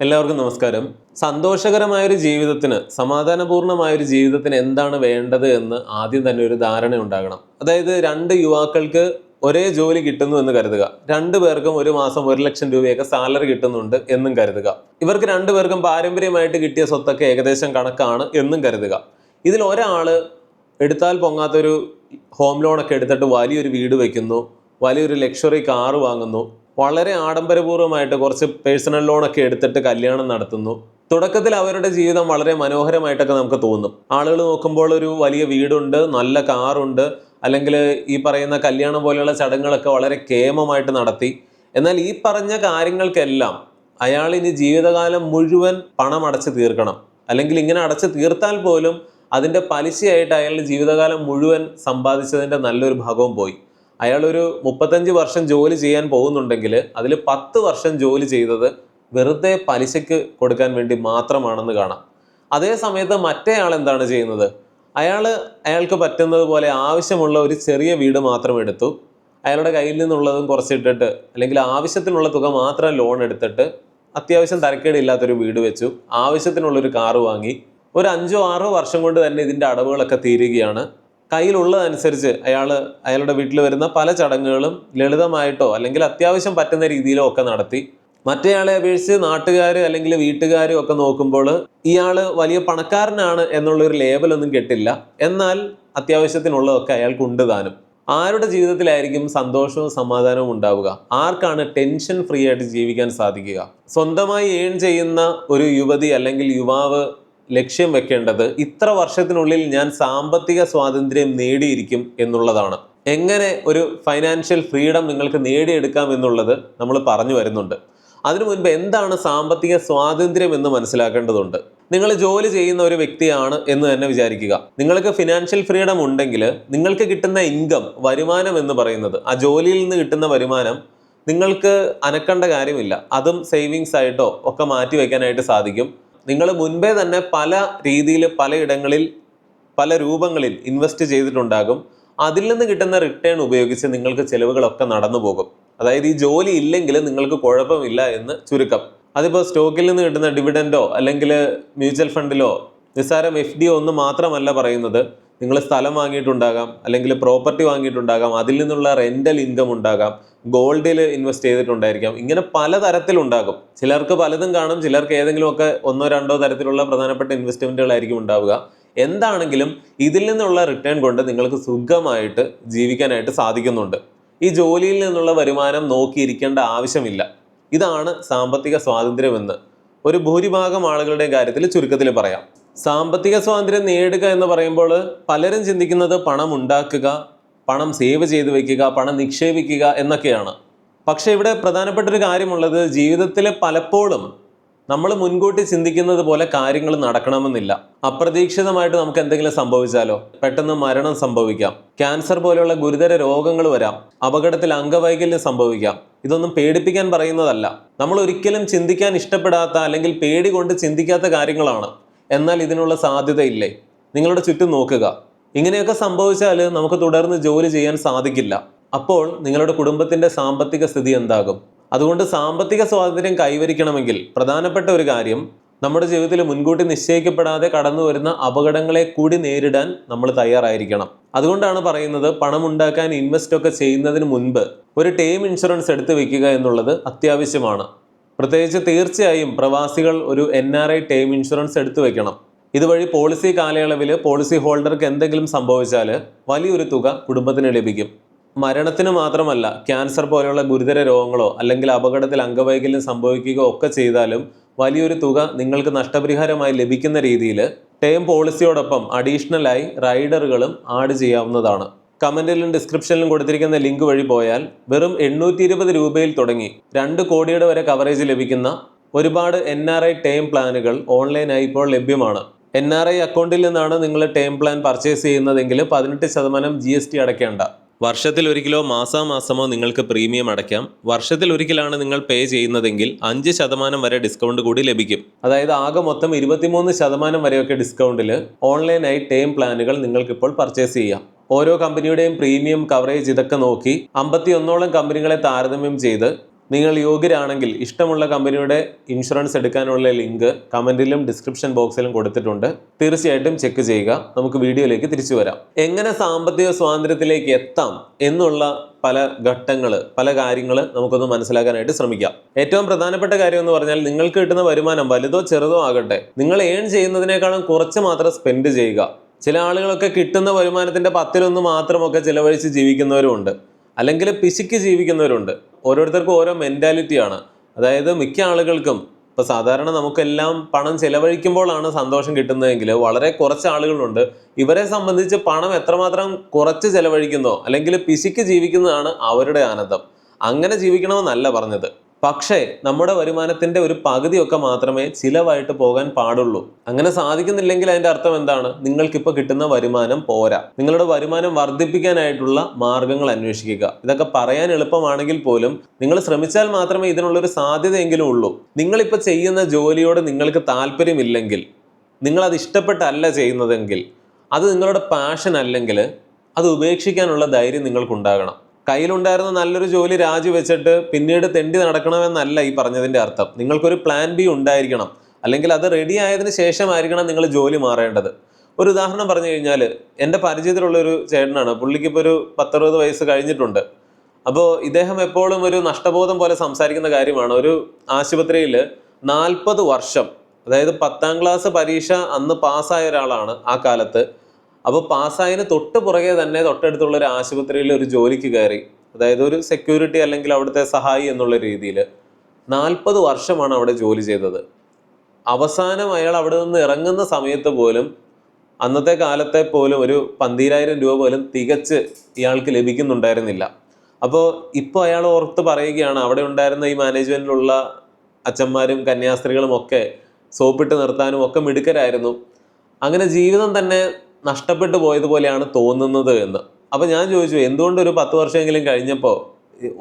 എല്ലാവർക്കും നമസ്കാരം. സന്തോഷകരമായ ഒരു ജീവിതത്തിന് സമാധാനപൂർണമായ ഒരു ജീവിതത്തിന് എന്താണ് വേണ്ടത് എന്ന് ആദ്യം തന്നെ ഒരു ധാരണ ഉണ്ടാകണം. അതായത് രണ്ട് യുവാക്കൾക്ക് ഒരേ ജോലി കിട്ടുന്നു എന്ന് കരുതുക. രണ്ടു പേർക്കും ഒരു മാസം ഒരു ലക്ഷം രൂപയൊക്കെ സാലറി കിട്ടുന്നുണ്ട് എന്നും കരുതുക. ഇവർക്ക് രണ്ടു പേർക്കും പാരമ്പര്യമായിട്ട് കിട്ടിയ സ്വത്തൊക്കെ ഏകദേശം കണക്കാണ് എന്നും കരുതുക. ഇതിൽ ഒരാൾ എടുത്താൽ പൊങ്ങാത്തൊരു ഹോം ലോണൊക്കെ എടുത്തിട്ട് വലിയൊരു വീട് വയ്ക്കുന്നു വലിയൊരു ലക്ഷറി കാറ് വാങ്ങുന്നു വളരെ ആഡംബരപൂർവമായിട്ട് കുറച്ച് പേഴ്സണൽ ലോണൊക്കെ എടുത്തിട്ട് കല്യാണം നടത്തുന്നു. തുടക്കത്തിൽ അവരുടെ ജീവിതം വളരെ മനോഹരമായിട്ടൊക്കെ നമുക്ക് തോന്നും. ആളുകൾ നോക്കുമ്പോൾ ഒരു വലിയ വീടുണ്ട് നല്ല കാറുണ്ട് അല്ലെങ്കിൽ ഈ പറയുന്ന കല്യാണം പോലെയുള്ള ചടങ്ങുകളൊക്കെ വളരെ കേമമായിട്ട് നടത്തി. എന്നാൽ ഈ പറഞ്ഞ കാര്യങ്ങൾക്കെല്ലാം അയാൾ ഇനി ജീവിതകാലം മുഴുവൻ പണം അടച്ചു തീർക്കണം. അല്ലെങ്കിൽ ഇങ്ങനെ അടച്ചു തീർത്താൽ പോലും അതിന്റെ പലിശയായിട്ട് അയാളുടെ ജീവിതകാലം മുഴുവൻ സമ്പാദിച്ചതിന്റെ നല്ലൊരു ഭാഗവും പോയി. അയാളൊരു മുപ്പത്തഞ്ച് വർഷം ജോലി ചെയ്യാൻ പോകുന്നുണ്ടെങ്കിൽ അതിൽ പത്ത് വർഷം ജോലി ചെയ്തത് വെറുതെ പലിശയ്ക്ക് കൊടുക്കാൻ വേണ്ടി മാത്രമാണെന്ന് കാണാം. അതേ സമയത്ത് മറ്റേ ആൾ എന്താണ് ചെയ്യുന്നത്? അയാൾ അയാൾക്ക് പറ്റുന്നത് പോലെ ആവശ്യമുള്ള ഒരു ചെറിയ വീട് മാത്രം എടുത്തു. അയാളുടെ കയ്യിൽ നിന്നുള്ളതും കുറച്ചിട്ടിട്ട് അല്ലെങ്കിൽ ആവശ്യത്തിനുള്ള തുക മാത്രം ലോൺ എടുത്തിട്ട് അത്യാവശ്യം തരക്കേടില്ലാത്തൊരു വീട് വെച്ചു. ആവശ്യത്തിനുള്ളൊരു കാറ് വാങ്ങി. ഒരു അഞ്ചോ ആറോ വർഷം കൊണ്ട് തന്നെ ഇതിന്റെ അടവുകളൊക്കെ തീരുകയാണ്. കയ്യിലുള്ളതനുസരിച്ച് അയാൾ അയാളുടെ വീട്ടിൽ വരുന്ന പല ചടങ്ങുകളും ലളിതമായിട്ടോ അല്ലെങ്കിൽ അത്യാവശ്യം പറ്റുന്ന രീതിയിലോ ഒക്കെ നടത്തി. മറ്റേയാളെ അപേക്ഷിച്ച് നാട്ടുകാർ അല്ലെങ്കിൽ വീട്ടുകാരും ഒക്കെ നോക്കുമ്പോൾ ഇയാൾ വലിയ പണക്കാരനാണ് എന്നുള്ളൊരു ലേബലൊന്നും കെട്ടില്ല. എന്നാൽ അത്യാവശ്യത്തിനുള്ളതൊക്കെ അയാൾക്ക് ഉണ്ട് താനും. ആരുടെ ജീവിതത്തിലായിരിക്കും സന്തോഷവും സമാധാനവും ഉണ്ടാവുക? ആർക്കാണ് ടെൻഷൻ ഫ്രീ ആയിട്ട് ജീവിക്കാൻ സാധിക്കുക? സ്വന്തമായി ഏൺ ചെയ്യുന്ന ഒരു യുവതി അല്ലെങ്കിൽ യുവാവ് ലക്ഷ്യം വെക്കേണ്ടത് ഇത്ര വർഷത്തിനുള്ളിൽ ഞാൻ സാമ്പത്തിക സ്വാതന്ത്ര്യം നേടിയിരിക്കും എന്നുള്ളതാണ്. എങ്ങനെ ഒരു ഫൈനാൻഷ്യൽ ഫ്രീഡം നിങ്ങൾക്ക് നേടിയെടുക്കാം എന്നുള്ളത് നമ്മൾ പറഞ്ഞു വരുന്നുണ്ട്. അതിനു മുൻപ് എന്താണ് സാമ്പത്തിക സ്വാതന്ത്ര്യം എന്ന് മനസ്സിലാക്കേണ്ടതുണ്ട്? നിങ്ങൾ ജോലി ചെയ്യുന്ന ഒരു വ്യക്തിയാണ് എന്ന് തന്നെ വിചാരിക്കുക. നിങ്ങൾക്ക് ഫിനാൻഷ്യൽ ഫ്രീഡം ഉണ്ടെങ്കിൽ നിങ്ങൾക്ക് കിട്ടുന്ന ഇൻകം വരുമാനം എന്ന് പറയുന്നത് ആ ജോലിയിൽ നിന്ന് കിട്ടുന്ന വരുമാനം നിങ്ങൾക്ക് അനക്കേണ്ട കാര്യമില്ല. അതും സേവിങ്സ് ആയിട്ടോ ഒക്കെ മാറ്റി വയ്ക്കാനായിട്ട് സാധിക്കും. നിങ്ങൾ മുൻപേ തന്നെ പല രീതിയിൽ പലയിടങ്ങളിൽ പല രൂപങ്ങളിൽ ഇൻവെസ്റ്റ് ചെയ്തിട്ടുണ്ടാകും. അതിൽ നിന്ന് കിട്ടുന്ന റിട്ടേൺ ഉപയോഗിച്ച് നിങ്ങൾക്ക് ചിലവുകളൊക്കെ നടന്നു പോകും. അതായത് ഈ ജോലി ഇല്ലെങ്കിൽ നിങ്ങൾക്ക് കുഴപ്പമില്ല എന്ന് ചുരുക്കം. അതിപ്പോൾ സ്റ്റോക്കിൽ നിന്ന് കിട്ടുന്ന ഡിവിഡൻഡോ അല്ലെങ്കിൽ മ്യൂച്വൽ ഫണ്ടിലോ നിസ്സാരം എഫ് ഡി ഒന്നും മാത്രമല്ല പറയുന്നത്. നിങ്ങൾ സ്ഥലം വാങ്ങിയിട്ടുണ്ടാകാം അല്ലെങ്കിൽ പ്രോപ്പർട്ടി വാങ്ങിയിട്ടുണ്ടാകാം അതിൽ നിന്നുള്ള റെന്റൽ ഇൻകം ഉണ്ടാകാം ഗോൾഡിൽ ഇൻവെസ്റ്റ് ചെയ്തിട്ടുണ്ടായിരിക്കാം. ഇങ്ങനെ പലതരത്തിലുണ്ടാകും. ചിലർക്ക് പലതും കാണും ചിലർക്ക് ഏതെങ്കിലുമൊക്കെ ഒന്നോ രണ്ടോ തരത്തിലുള്ള പ്രധാനപ്പെട്ട ഇൻവെസ്റ്റ്മെന്റുകളായിരിക്കും ഉണ്ടാവുക. എന്താണെങ്കിലും ഇതിൽ നിന്നുള്ള റിട്ടേൺ കൊണ്ട് നിങ്ങൾക്ക് സുഖമായിട്ട് ജീവിക്കാനായിട്ട് സാധിക്കുന്നുണ്ട്. ഈ ജോലിയിൽ നിന്നുള്ള വരുമാനം നോക്കിയിരിക്കേണ്ട ആവശ്യമില്ല. ഇതാണ് സാമ്പത്തിക സ്വാതന്ത്ര്യമെന്ന് ഒരു ഭൂരിഭാഗം ആളുകളുടെ കാര്യത്തിൽ ചുരുക്കത്തിൽ പറയാം. സാമ്പത്തിക സ്വാതന്ത്ര്യം നേടുക എന്ന് പറയുമ്പോൾ പലരും ചിന്തിക്കുന്നത് പണം ഉണ്ടാക്കുക പണം സേവ് ചെയ്ത് വെക്കുക പണം നിക്ഷേപിക്കുക എന്നൊക്കെയാണ്. പക്ഷേ ഇവിടെ പ്രധാനപ്പെട്ട ഒരു കാര്യമുള്ളത് ജീവിതത്തിൽ പലപ്പോഴും നമ്മൾ മുൻകൂട്ടി ചിന്തിക്കുന്നത് പോലെ കാര്യങ്ങൾ നടക്കണമെന്നില്ല. അപ്രതീക്ഷിതമായിട്ട് നമുക്ക് എന്തെങ്കിലും സംഭവിച്ചാലോ? പെട്ടെന്ന് മരണം സംഭവിക്കാം. ക്യാൻസർ പോലെയുള്ള ഗുരുതര രോഗങ്ങൾ വരാം. അപകടത്തിൽ അംഗവൈകല്യം സംഭവിക്കാം. ഇതൊന്നും പേടിപ്പിക്കാൻ പറയുന്നതല്ല. നമ്മൾ ഒരിക്കലും ചിന്തിക്കാൻ ഇഷ്ടപ്പെടാത്ത അല്ലെങ്കിൽ പേടി കൊണ്ട് ചിന്തിക്കാത്ത കാര്യങ്ങളാണ്. എന്നാൽ ഇതിനുള്ള സാധ്യതയില്ലേ? നിങ്ങളുടെ ചുറ്റും നോക്കുക. ഇങ്ങനെയൊക്കെ സംഭവിച്ചാൽ നമുക്ക് തുടർന്ന് ജോലി ചെയ്യാൻ സാധിക്കില്ല. അപ്പോൾ നിങ്ങളുടെ കുടുംബത്തിന്റെ സാമ്പത്തിക സ്ഥിതി എന്താകും? അതുകൊണ്ട് സാമ്പത്തിക സ്വാതന്ത്ര്യം കൈവരിക്കണമെങ്കിൽ പ്രധാനപ്പെട്ട ഒരു കാര്യം നമ്മുടെ ജീവിതത്തിൽ മുൻകൂട്ടി നിശ്ചയിക്കപ്പെടാതെ കടന്നു വരുന്ന അപകടങ്ങളെ കൂടി നേരിടാൻ നമ്മൾ തയ്യാറായിരിക്കണം. അതുകൊണ്ടാണ് പറയുന്നത് പണം ഉണ്ടാക്കാൻ ഇൻവെസ്റ്റ് ഒക്കെ ചെയ്യുന്നതിന് മുൻപ് ഒരു ടേം ഇൻഷുറൻസ് എടുത്തു വെക്കുക എന്നുള്ളത് അത്യാവശ്യമാണ്. പ്രത്യേകിച്ച് തീർച്ചയായും പ്രവാസികൾ ഒരു N R I term insurance എടുത്തു വെക്കണം. ഇതുവഴി പോളിസി കാലയളവിൽ പോളിസി ഹോൾഡർക്ക് എന്തെങ്കിലും സംഭവിച്ചാൽ വലിയൊരു തുക കുടുംബത്തിന് ലഭിക്കും. മരണത്തിന് മാത്രമല്ല ക്യാൻസർ പോലെയുള്ള ഗുരുതര രോഗങ്ങളോ അല്ലെങ്കിൽ അപകടത്തിൽ അംഗവൈകല്യം സംഭവിക്കുകയോ ഒക്കെ ചെയ്താലും വലിയൊരു തുക നിങ്ങൾക്ക് നഷ്ടപരിഹാരമായി ലഭിക്കുന്ന രീതിയിൽ ടേം പോളിസിയോടൊപ്പം അഡീഷണലായി റൈഡറുകളും ആഡ് ചെയ്യാവുന്നതാണ്. കമന്റിലും ഡിസ്ക്രിപ്ഷനിലും കൊടുത്തിരിക്കുന്ന ലിങ്ക് വഴി പോയാൽ വെറും എണ്ണൂറ്റി ഇരുപത് രൂപയിൽ തുടങ്ങി രണ്ട് കോടിയുടെ വരെ കവറേജ് ലഭിക്കുന്ന ഒരുപാട് എൻ ആർ ഐ ടേം പ്ലാനുകൾ ഓൺലൈനായി ഇപ്പോൾ ലഭ്യമാണ്. എൻ ആർ ഐ അക്കൗണ്ടിൽ നിന്നാണ് നിങ്ങൾ ടേം പ്ലാൻ പർച്ചേസ് ചെയ്യുന്നതെങ്കിൽ പതിനെട്ട് ശതമാനം ജി എസ് ടി അടയ്ക്കേണ്ട. വർഷത്തിൽ ഒരിക്കലോ മാസാമാസമോ നിങ്ങൾക്ക് പ്രീമിയം അടയ്ക്കാം. വർഷത്തിൽ ഒരിക്കലാണ് നിങ്ങൾ പേ ചെയ്യുന്നതെങ്കിൽ അഞ്ച് ശതമാനം വരെ ഡിസ്കൗണ്ട് കൂടി ലഭിക്കും. അതായത് ആകെ മൊത്തം ഇരുപത്തിമൂന്ന് ശതമാനം വരെയൊക്കെ ഡിസ്കൗണ്ടിൽ ഓൺലൈനായി ടേം പ്ലാനുകൾ നിങ്ങൾക്കിപ്പോൾ പർച്ചേസ് ചെയ്യാം. ഓരോ കമ്പനിയുടെയും പ്രീമിയം കവറേജ് ഇതൊക്കെ നോക്കി അമ്പത്തി ഒന്നോളം കമ്പനികളെ താരതമ്യം ചെയ്ത് നിങ്ങൾ യോഗ്യരാണെങ്കിൽ ഇഷ്ടമുള്ള കമ്പനിയുടെ ഇൻഷുറൻസ് എടുക്കാനുള്ള ലിങ്ക് കമന്റിലും ഡിസ്ക്രിപ്ഷൻ ബോക്സിലും കൊടുത്തിട്ടുണ്ട്. തീർച്ചയായിട്ടും ചെക്ക് ചെയ്യുക. നമുക്ക് വീഡിയോയിലേക്ക് തിരിച്ചു വരാം. എങ്ങനെ സാമ്പത്തിക സ്വാതന്ത്ര്യത്തിലേക്ക് എത്താം എന്നുള്ള പല ഘട്ടങ്ങൾ പല കാര്യങ്ങൾ നമുക്കൊന്ന് മനസ്സിലാക്കാനായിട്ട് ശ്രമിക്കാം. ഏറ്റവും പ്രധാനപ്പെട്ട കാര്യം എന്ന് പറഞ്ഞാൽ നിങ്ങൾക്ക് കിട്ടുന്ന വരുമാനം വലുതോ ചെറുതോ ആകട്ടെ. നിങ്ങൾ ഏൺ ചെയ്യുന്നതിനേക്കാളും കുറച്ച് മാത്രം സ്പെൻഡ് ചെയ്യുക. ചില ആളുകളൊക്കെ കിട്ടുന്ന വരുമാനത്തിന്റെ പത്തിലൊന്ന് മാത്രമൊക്കെ ചിലവഴിച്ച് ജീവിക്കുന്നവരുമുണ്ട്. അല്ലെങ്കിൽ പിശുക്ക് ജീവിക്കുന്നവരുണ്ട് ഓരോരുത്തർക്കും ഓരോ മെന്റാലിറ്റിയാണ് അതായത് മിക്ക ആളുകൾക്കും ഇപ്പോൾ സാധാരണ നമുക്കെല്ലാം പണം ചിലവഴിക്കുമ്പോഴാണ് സന്തോഷം കിട്ടുന്നതെങ്കിൽ വളരെ കുറച്ച് ആളുകളുണ്ട്. ഇവരെ സംബന്ധിച്ച് പണം എത്രമാത്രം കുറച്ച് ചിലവഴിക്കുന്നോ അല്ലെങ്കിൽ പിശിക്ക് ജീവിക്കുന്നതാണ് അവരുടെ ആനന്ദം. അങ്ങനെ ജീവിക്കണമെന്നല്ല പറഞ്ഞത്. പക്ഷേ നമ്മുടെ വരുമാനത്തിന്റെ ഒരു പകുതിയൊക്കെ മാത്രമേ ചിലവായിട്ട് പോകാൻ പാടുള്ളൂ. അങ്ങനെ സാധിക്കുന്നില്ലെങ്കിൽ അതിന്റെ അർത്ഥം എന്താണ്? നിങ്ങൾക്കിപ്പോൾ കിട്ടുന്ന വരുമാനം പോരാ. നിങ്ങളുടെ വരുമാനം വർദ്ധിപ്പിക്കാനായിട്ടുള്ള മാർഗങ്ങൾ അന്വേഷിക്കുക. ഇതൊക്കെ പറയാൻ എളുപ്പമാണെങ്കിൽ പോലും നിങ്ങൾ ശ്രമിച്ചാൽ മാത്രമേ ഇതിനുള്ളൊരു സാധ്യതയെങ്കിലും ഉള്ളൂ. നിങ്ങളിപ്പോൾ ചെയ്യുന്ന ജോലിയോട് നിങ്ങൾക്ക് താല്പര്യമില്ലെങ്കിൽ നിങ്ങളത് ഇഷ്ടപ്പെട്ടല്ല ചെയ്യുന്നതെങ്കിൽ അത് നിങ്ങളുടെ പാഷൻ അല്ലെങ്കിൽ അത് ഉപേക്ഷിക്കാനുള്ള ധൈര്യം നിങ്ങൾക്കുണ്ടാകണം. കയ്യിലുണ്ടായിരുന്ന നല്ലൊരു ജോലി രാജിവെച്ചിട്ട് പിന്നീട് തെണ്ടി നടക്കണമെന്നല്ല ഈ പറഞ്ഞതിന്റെ അർത്ഥം. നിങ്ങൾക്കൊരു പ്ലാൻ ബി ഉണ്ടായിരിക്കണം. അല്ലെങ്കിൽ അത് റെഡി ആയതിനു ശേഷമായിരിക്കണം നിങ്ങൾ ജോലി മാറേണ്ടത്. ഒരു ഉദാഹരണം പറഞ്ഞു കഴിഞ്ഞാൽ എന്റെ പരിചയത്തിലുള്ള ഒരു ചേട്ടനാണ്. പുള്ളിക്ക് ഇപ്പോൾ ഒരു പത്തറുപത് വയസ്സ് കഴിഞ്ഞിട്ടുണ്ട്. അപ്പോൾ ഇദ്ദേഹം എപ്പോഴും ഒരു നഷ്ടബോധം പോലെ സംസാരിക്കുന്ന കാര്യമാണ്. ഒരു ആശുപത്രിയിൽ നാൽപ്പത് വർഷം അതായത് പത്താം ക്ലാസ് പരീക്ഷ അന്ന് പാസ്സായ ഒരാളാണ് ആ കാലത്ത്. അപ്പോൾ പാസ്സായതിന് തൊട്ട് പുറകെ തന്നെ തൊട്ടടുത്തുള്ള ഒരു ആശുപത്രിയിൽ ഒരു ജോലിക്ക് കയറി അതായത് ഒരു സെക്യൂരിറ്റി അല്ലെങ്കിൽ അവിടുത്തെ സഹായി എന്നുള്ള രീതിയിൽ നാൽപ്പത് വർഷമാണ് അവിടെ ജോലി ചെയ്തത്. അവസാനം അയാൾ അവിടെ നിന്ന് ഇറങ്ങുന്ന സമയത്ത് പോലും അന്നത്തെ കാലത്തെ പോലും ഒരു പന്തീരായിരം രൂപ പോലും തികച്ച് ഇയാൾക്ക് ലഭിക്കുന്നുണ്ടായിരുന്നില്ല. അപ്പോൾ ഇപ്പോൾ അയാൾ ഓർത്ത് പറയുകയാണ് അവിടെ ഉണ്ടായിരുന്ന ഈ മാനേജ്മെന്റിലുള്ള അച്ഛന്മാരും കന്യാസ്ത്രീകളും ഒക്കെ സോപ്പിട്ട് നിർത്താനും ഒക്കെ മിടുക്കരായിരുന്നു. അങ്ങനെ ജീവിതം തന്നെ നഷ്ടപ്പെട്ടു പോയതുപോലെയാണ് തോന്നുന്നത് എന്ന്. അപ്പോൾ ഞാൻ ചോദിച്ചു എന്തുകൊണ്ട് ഒരു പത്ത് വർഷമെങ്കിലും കഴിഞ്ഞപ്പോൾ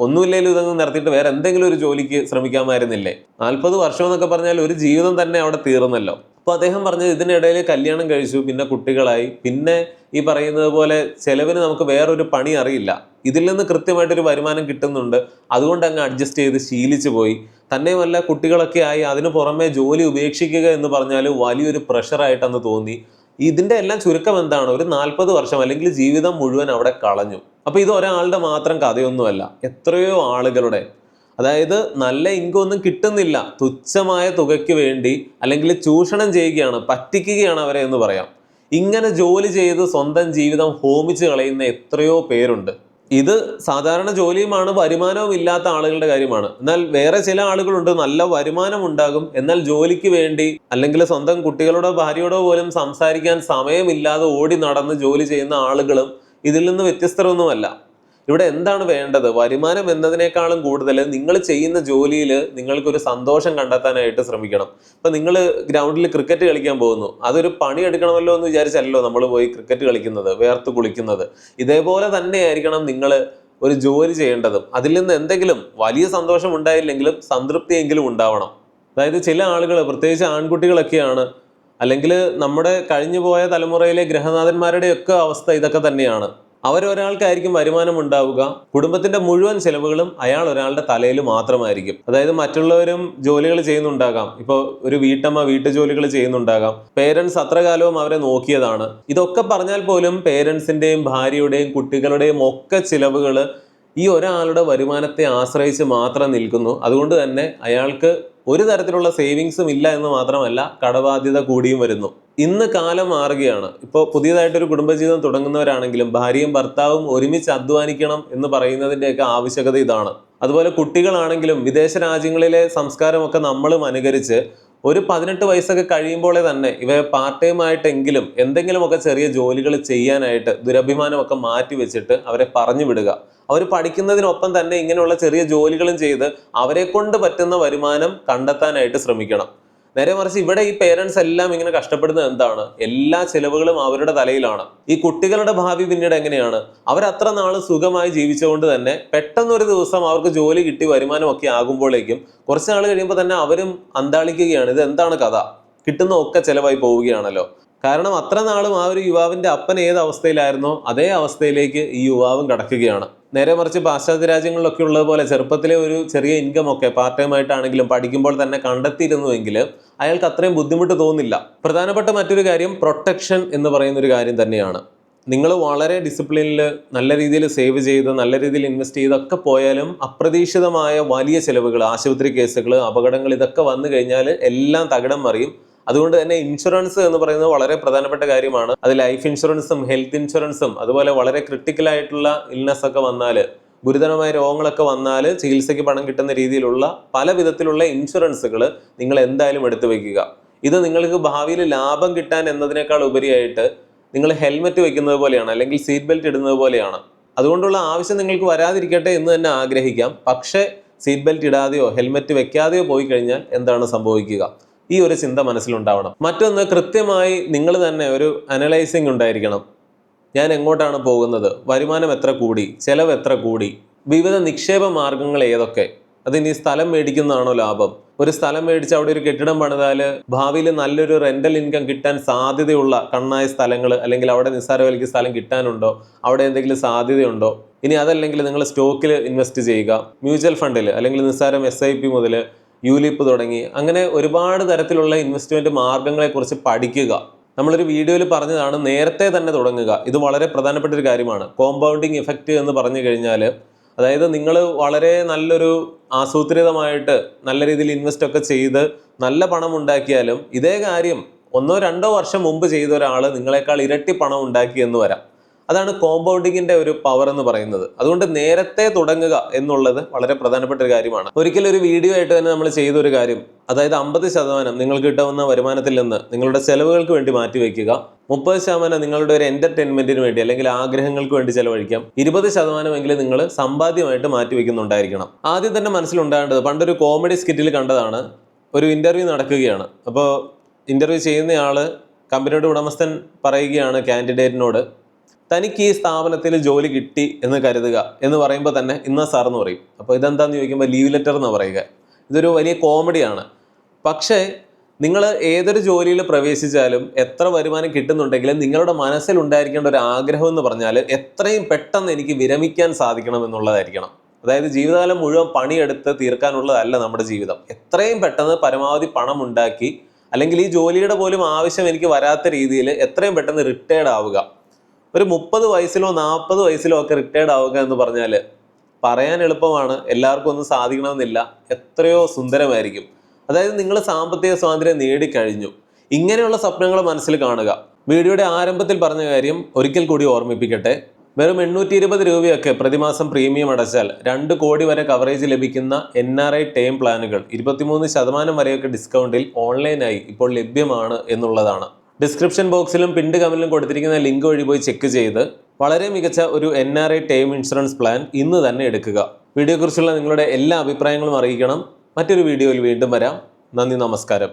ഒന്നുമില്ലെങ്കിലും ഇതൊന്നും നിർത്തിയിട്ട് വേറെ എന്തെങ്കിലും ഒരു ജോലിക്ക് ശ്രമിക്കാമായിരുന്നില്ലേ? നാൽപ്പത് വർഷം എന്നൊക്കെ പറഞ്ഞാൽ ഒരു ജീവിതം തന്നെ അവിടെ തീർന്നല്ലോ. അപ്പോൾ അദ്ദേഹം പറഞ്ഞത് ഇതിനിടയിൽ കല്യാണം കഴിച്ചു പിന്നെ കുട്ടികളായി പിന്നെ ഈ പറയുന്നത് പോലെ ചെലവിന് നമുക്ക് വേറൊരു പണി അറിയില്ല. ഇതിൽ നിന്ന് കൃത്യമായിട്ടൊരു വരുമാനം കിട്ടുന്നുണ്ട്. അതുകൊണ്ട് അങ്ങ് അഡ്ജസ്റ്റ് ചെയ്ത് ശീലിച്ചു പോയി. തന്നെയുമല്ല കുട്ടികളൊക്കെ ആയി അതിനു പുറമെ ജോലി ഉപേക്ഷിക്കുക എന്ന് പറഞ്ഞാൽ വലിയൊരു പ്രഷറായിട്ടെന്ന് തോന്നി. ഇതിന്റെ എല്ലാം ചുരുക്കം എന്താണ്? ഒരു നാൽപ്പത് വർഷം അല്ലെങ്കിൽ ജീവിതം മുഴുവൻ അവിടെ കളഞ്ഞു. അപ്പോൾ ഇത് ഒരാളുടെ മാത്രം കഥയൊന്നുമല്ല. എത്രയോ ആളുകളുടെ. അതായത് നല്ല ഇൻകം ഒന്നും കിട്ടുന്നില്ല. തുച്ഛമായ തുകയ്ക്ക് വേണ്ടി അല്ലെങ്കിൽ ചൂഷണം ചെയ്യുകയാണ് പറ്റിക്കുകയാണ് അവരെ എന്ന് പറയാം. ഇങ്ങനെ ജോലി ചെയ്ത് സ്വന്തം ജീവിതം ഹോമിച്ച് കളയുന്ന എത്രയോ പേരുണ്ട്. ഇത് സാധാരണ ജോലിയുമാണ് വരുമാനവും ഇല്ലാത്ത ആളുകളുടെ കാര്യമാണ്. എന്നാൽ വേറെ ചില ആളുകളുണ്ട് നല്ല വരുമാനം ഉണ്ടാകും. എന്നാൽ ജോലിക്ക് വേണ്ടി അല്ലെങ്കിൽ സ്വന്തം കുട്ടികളോടോ ഭാര്യയോടോ പോലും സംസാരിക്കാൻ സമയമില്ലാതെ ഓടി നടന്ന് ജോലി ചെയ്യുന്ന ആളുകളും ഇതിൽ നിന്ന് വ്യത്യസ്തരൊന്നുമല്ല. ഇവിടെ എന്താണ് വേണ്ടത്? വരുമാനം എന്നതിനേക്കാളും കൂടുതൽ നിങ്ങൾ ചെയ്യുന്ന ജോലിയിൽ നിങ്ങൾക്കൊരു സന്തോഷം കണ്ടെത്താനായിട്ട് ശ്രമിക്കണം. ഇപ്പം നിങ്ങൾ ഗ്രൗണ്ടിൽ ക്രിക്കറ്റ് കളിക്കാൻ പോകുന്നു. അതൊരു പണി എടുക്കണമല്ലോ എന്ന് വിചാരിച്ചല്ലോ നമ്മൾ പോയി ക്രിക്കറ്റ് കളിക്കുന്നത് വേർത്ത് കുളിക്കുന്നത്. ഇതേപോലെ തന്നെയായിരിക്കണം നിങ്ങൾ ഒരു ജോലി ചെയ്യേണ്ടതും. അതിൽ നിന്ന് എന്തെങ്കിലും വലിയ സന്തോഷം ഉണ്ടായില്ലെങ്കിലും സംതൃപ്തിയെങ്കിലും ഉണ്ടാവണം. അതായത് ചില ആളുകൾ പ്രത്യേകിച്ച് ആൺകുട്ടികളൊക്കെയാണ് അല്ലെങ്കിൽ നമ്മുടെ കഴിഞ്ഞു പോയ തലമുറയിലെ ഗ്രഹനാഥന്മാരുടെയൊക്കെ അവസ്ഥ ഇതൊക്കെ തന്നെയാണ്. അവരൊരാൾക്കായിരിക്കും വരുമാനം ഉണ്ടാവുക കുടുംബത്തിന്റെ മുഴുവൻ ചെലവുകളും അയാൾ ഒരാളുടെ തലയിൽ മാത്രമായിരിക്കും. അതായത് മറ്റുള്ളവരും ജോലികൾ ചെയ്യുന്നുണ്ടാകാം. ഇപ്പോൾ ഒരു വീട്ടമ്മ വീട്ടു ജോലികൾ ചെയ്യുന്നുണ്ടാകാം. പേരൻസ് അത്ര കാലവും അവരെ നോക്കിയതാണ്. ഇതൊക്കെ പറഞ്ഞാൽ പോലും പേരൻസിന്റെയും ഭാര്യയുടെയും കുട്ടികളുടെയും ഒക്കെ ചിലവുകൾ ഈ ഒരാളുടെ വരുമാനത്തെ ആശ്രയിച്ച് മാത്രം നിൽക്കുന്നു. അതുകൊണ്ട് തന്നെ അയാൾക്ക് ഒരു തരത്തിലുള്ള സേവിങ്സും ഇല്ല എന്ന് മാത്രമല്ല കടബാധ്യത കൂടിയും വരുന്നു. ഇന്ന് കാലം മാറുകയാണ്. ഇപ്പോൾ പുതിയതായിട്ടൊരു കുടുംബജീവിതം തുടങ്ങുന്നവരാണെങ്കിലും ഭാര്യയും ഭർത്താവും ഒരുമിച്ച് അധ്വാനിക്കണം എന്ന് പറയുന്നതിന്റെയൊക്കെ ആവശ്യകത ഇതാണ്. അതുപോലെ കുട്ടികളാണെങ്കിലും വിദേശ രാജ്യങ്ങളിലെ സംസ്കാരമൊക്കെ നമ്മളും അനുകരിച്ച് ഒരു പതിനെട്ട് വയസ്സൊക്കെ കഴിയുമ്പോഴേ തന്നെ ഇവയെ പാർട്ട് ടൈം ആയിട്ടെങ്കിലും എന്തെങ്കിലുമൊക്കെ ചെറിയ ജോലികൾ ചെയ്യാനായിട്ട് ദുരഭിമാനമൊക്കെ മാറ്റി വെച്ചിട്ട് അവരെ പറഞ്ഞു വിടുക. അവർ പഠിക്കുന്നതിനൊപ്പം തന്നെ ഇങ്ങനെയുള്ള ചെറിയ ജോലികളും ചെയ്ത് അവരെ കൊണ്ട് പറ്റുന്ന വരുമാനം കണ്ടെത്താനായിട്ട് ശ്രമിക്കണം. നേരെ മറിച്ച് ഇവിടെ ഈ പേരൻസ് എല്ലാം ഇങ്ങനെ കഷ്ടപ്പെടുന്നത് എന്താണ്? എല്ലാ ചിലവുകളും അവരുടെ തലയിലാണ്. ഈ കുട്ടികളുടെ ഭാവി പിന്നീട് എങ്ങനെയാണ്? അവരത്ര നാൾ സുഖമായി ജീവിച്ചുകൊണ്ട് തന്നെ പെട്ടെന്ന് ഒരു ദിവസം അവർക്ക് ജോലി കിട്ടി വരുമാനമൊക്കെ ആകുമ്പോഴേക്കും കുറച്ച് നാൾ കഴിയുമ്പോൾ തന്നെ അവരും അന്താളിക്കുകയാണ്. ഇത് എന്താണ് കഥ? കിട്ടുന്ന ഒക്കെ ചിലവായി പോവുകയാണല്ലോ. കാരണം അത്ര നാളും ആ ഒരു യുവാവിന്റെ അപ്പൻ ഏത് അവസ്ഥയിലായിരുന്നോ അതേ അവസ്ഥയിലേക്ക് ഈ യുവാവും കടക്കുകയാണ്. നേരെ മറിച്ച് പാശ്ചാത്യ രാജ്യങ്ങളിലൊക്കെ ഉള്ളതുപോലെ ചെറുപ്പത്തിലെ ഒരു ചെറിയ ഇൻകം ഒക്കെ പാർട്ട് ടൈം ആയിട്ടാണെങ്കിലും പഠിക്കുമ്പോൾ തന്നെ കണ്ടെത്തിയിരുന്നുവെങ്കിൽ അയാൾക്ക് അത്രയും ബുദ്ധിമുട്ട് തോന്നില്ല. പ്രധാനപ്പെട്ട മറ്റൊരു കാര്യം പ്രൊട്ടക്ഷൻ എന്ന് പറയുന്ന ഒരു കാര്യം തന്നെയാണ്. നിങ്ങൾ വളരെ ഡിസിപ്ലിനിൽ നല്ല രീതിയിൽ സേവ് ചെയ്ത് നല്ല രീതിയിൽ ഇൻവെസ്റ്റ് ചെയ്തൊക്കെ പോയാലും അപ്രതീക്ഷിതമായ വലിയ ചിലവുകൾ ആശുപത്രി കേസുകൾ അപകടങ്ങൾ ഇതൊക്കെ വന്നു കഴിഞ്ഞാൽ എല്ലാം തകിടം മറിയും. അതുകൊണ്ട് തന്നെ ഇൻഷുറൻസ് എന്ന് പറയുന്നത് വളരെ പ്രധാനപ്പെട്ട കാര്യമാണ്. അത് ലൈഫ് ഇൻഷുറൻസും ഹെൽത്ത് ഇൻഷുറൻസും അതുപോലെ വളരെ ക്രിട്ടിക്കൽ ആയിട്ടുള്ള ഇൽനെസ് ഒക്കെ വന്നാൽ ഗുരുതരമായ രോഗങ്ങളൊക്കെ വന്നാൽ ചികിത്സയ്ക്ക് പണം കിട്ടുന്ന രീതിയിലുള്ള പല വിധത്തിലുള്ള ഇൻഷുറൻസുകൾ നിങ്ങൾ എന്തായാലും എടുത്തു വയ്ക്കുക ഇത് നിങ്ങൾക്ക് ഭാവിയിൽ ലാഭം കിട്ടാൻ എന്നതിനേക്കാൾ ഉപരിയായിട്ട് നിങ്ങൾ ഹെൽമെറ്റ് വെക്കുന്നത് പോലെയാണ് അല്ലെങ്കിൽ സീറ്റ് ബെൽറ്റ് ഇടുന്നത് പോലെയാണ്. അതുകൊണ്ടുള്ള ആവശ്യം നിങ്ങൾക്ക് വരാതിരിക്കട്ടെ എന്ന് തന്നെ ആഗ്രഹിക്കാം. പക്ഷേ സീറ്റ് ബെൽറ്റ് ഇടാതെയോ ഹെൽമെറ്റ് വെക്കാതെയോ പോയി കഴിഞ്ഞാൽ എന്താണ് സംഭവിക്കുക? ഈ ഒരു ചിന്ത മനസ്സിലുണ്ടാവണം. മറ്റൊന്ന് കൃത്യമായി നിങ്ങൾ തന്നെ ഒരു അനലൈസിങ് ഉണ്ടായിരിക്കണം. ഞാൻ എങ്ങോട്ടാണ് പോകുന്നത്? വരുമാനം എത്ര കൂടി? ചെലവ് എത്ര കൂടി? വിവിധ നിക്ഷേപ മാർഗങ്ങൾ ഏതൊക്കെ? അതിനി സ്ഥലം മേടിക്കുന്നതാണോ ലാഭം? ഒരു സ്ഥലം മേടിച്ച് അവിടെ ഒരു കെട്ടിടം പണിതാൽ ഭാവിയിൽ നല്ലൊരു റെന്റൽ ഇൻകം കിട്ടാൻ സാധ്യതയുള്ള കണ്ണായ സ്ഥലങ്ങൾ അല്ലെങ്കിൽ അവിടെ നിസ്സാര വിലയ്ക്ക് സ്ഥലം കിട്ടാനുണ്ടോ? അവിടെ എന്തെങ്കിലും സാധ്യതയുണ്ടോ? ഇനി അതല്ലെങ്കിൽ നിങ്ങൾ സ്റ്റോക്കിൽ ഇൻവെസ്റ്റ് ചെയ്യുക. മ്യൂച്വൽ ഫണ്ടിൽ അല്ലെങ്കിൽ നിസ്സാരം എസ് ഐ പി മുതൽ യുലിപ്പ് തുടങ്ങി. അങ്ങനെ ഒരുപാട് തരത്തിലുള്ള ഇൻവെസ്റ്റ്മെന്റ് മാർഗങ്ങളെക്കുറിച്ച് പഠിക്കുക. നമ്മളൊരു വീഡിയോയിൽ പറഞ്ഞതാണ് നേരത്തെ തന്നെ തുടങ്ങുക. ഇത് വളരെ പ്രധാനപ്പെട്ട ഒരു കാര്യമാണ്. കോമ്പൗണ്ടിങ് ഇഫക്റ്റ് എന്ന് പറഞ്ഞു കഴിഞ്ഞാൽ അതായത് നിങ്ങൾ വളരെ നല്ലൊരു ആസൂത്രിതമായിട്ട് നല്ല രീതിയിൽ ഇൻവെസ്റ്റ് ഒക്കെ ചെയ്ത് നല്ല പണം ഉണ്ടാക്കിയാലും ഇതേ കാര്യം ഒന്നോ രണ്ടോ വർഷം മുമ്പ് ചെയ്ത ഒരാൾ നിങ്ങളെക്കാൾ ഇരട്ടി പണം ഉണ്ടാക്കി എന്ന് വരാം. അതാണ് കോമ്പൗണ്ടിങ്ങിന്റെ ഒരു പവർ എന്ന് പറയുന്നത്. അതുകൊണ്ട് നേരത്തെ തുടങ്ങുക എന്നുള്ളത് വളരെ പ്രധാനപ്പെട്ട ഒരു കാര്യമാണ്. ഒരിക്കലും ഒരു വീഡിയോ ആയിട്ട് തന്നെ നമ്മൾ ചെയ്ത ഒരു കാര്യം അതായത് അമ്പത് ശതമാനം നിങ്ങൾ കിട്ടാവുന്ന വരുമാനത്തിൽ നിന്ന് നിങ്ങളുടെ ചെലവുകൾക്ക് വേണ്ടി മാറ്റി വെക്കുക മുപ്പത് ശതമാനം നിങ്ങളുടെ ഒരു എന്റർടൈൻമെന്റിന് വേണ്ടി അല്ലെങ്കിൽ ആഗ്രഹങ്ങൾക്ക് വേണ്ടി ചെലവഴിക്കാം. ഇരുപത് ശതമാനമെങ്കിലും നിങ്ങൾ സമ്പാദ്യമായിട്ട് മാറ്റി വെക്കുന്നുണ്ടായിരിക്കണം ആദ്യം തന്നെ മനസ്സിലുണ്ടാകേണ്ടത് പണ്ടൊരു കോമഡി സ്കിറ്റിൽ കണ്ടതാണ് ഒരു ഇന്റർവ്യൂ നടക്കുകയാണ്. അപ്പോൾ ഇന്റർവ്യൂ ചെയ്യുന്നയാൾ കമ്പനിയുടെ ഉടമസ്ഥൻ പറയുകയാണ് കാൻഡിഡേറ്റിനോട് തനിക്ക് ഈ സ്ഥാപനത്തിൽ ജോലി കിട്ടി എന്ന് കരുതുക എന്ന് പറയുമ്പോൾ തന്നെ ഇന്ന സാർ എന്ന് പറയും. അപ്പോൾ ഇതെന്താന്ന് ചോദിക്കുമ്പോൾ ലീവ് ലെറ്റർ എന്ന് പറയുക. ഇതൊരു വലിയ കോമഡിയാണ് പക്ഷേ നിങ്ങൾ ഏതൊരു ജോലിയിൽ പ്രവേശിച്ചാലും എത്ര വരുമാനം കിട്ടുന്നുണ്ടെങ്കിലും നിങ്ങളുടെ മനസ്സിൽ ഉണ്ടായിരിക്കേണ്ട ഒരു ആഗ്രഹം എന്ന് പറഞ്ഞാൽ എത്രയും പെട്ടെന്ന് എനിക്ക് വിരമിക്കാൻ സാധിക്കണം എന്നുള്ളതായിരിക്കണം. അതായത് ജീവിതകാലം മുഴുവൻ പണിയെടുത്ത് തീർക്കാനുള്ളതല്ല നമ്മുടെ ജീവിതം. എത്രയും പെട്ടെന്ന് പരമാവധി പണം ഉണ്ടാക്കി അല്ലെങ്കിൽ ഈ ജോലിയുടെ പോലും ആവശ്യം എനിക്ക് വരാത്ത രീതിയിൽ എത്രയും പെട്ടെന്ന് റിട്ടയർഡ് ആവുക. ഒരു മുപ്പത് വയസ്സിലോ നാൽപ്പത് വയസ്സിലോ ഒക്കെ റിട്ടയർഡ് ആവുക എന്ന് പറഞ്ഞാൽ പറയാൻ എളുപ്പമാണ്. എല്ലാവർക്കും ഒന്നും സാധിക്കണമെന്നില്ല. എത്രയോ സുന്ദരമായിരിക്കും. അതായത് നിങ്ങൾ സാമ്പത്തിക സ്വാതന്ത്ര്യം നേടിക്കഴിഞ്ഞു. ഇങ്ങനെയുള്ള സ്വപ്നങ്ങൾ മനസ്സിൽ കാണുക. വീഡിയോയുടെ ആരംഭത്തിൽ പറഞ്ഞ കാര്യം ഒരിക്കൽ കൂടി ഓർമ്മിപ്പിക്കട്ടെ. വെറും എണ്ണൂറ്റി ഇരുപത് രൂപയൊക്കെ പ്രതിമാസം പ്രീമിയം അടച്ചാൽ രണ്ട് കോടി വരെ കവറേജ് ലഭിക്കുന്ന എൻ ആർ ഐ ടേം പ്ലാനുകൾ ഇരുപത്തിമൂന്ന് ശതമാനം വരെയൊക്കെ ഡിസ്കൗണ്ടിൽ ഓൺലൈനായി ഇപ്പോൾ ലഭ്യമാണ് എന്നുള്ളതാണ്. ഡിസ്ക്രിപ്ഷൻ ബോക്സിലും പിൻഡ് കമന്റിലും കൊടുത്തിരിക്കുന്ന ലിങ്ക് വഴി പോയി ചെക്ക് ചെയ്ത് വളരെ മികച്ച ഒരു N R I term insurance plan ഇന്ന് തന്നെ എടുക്കുക. വീഡിയോയെക്കുറിച്ചുള്ള നിങ്ങളുടെ എല്ലാ അഭിപ്രായങ്ങളും അറിയിക്കണം. മറ്റൊരു വീഡിയോയിൽ വീണ്ടും വരാം. നന്ദി നമസ്കാരം.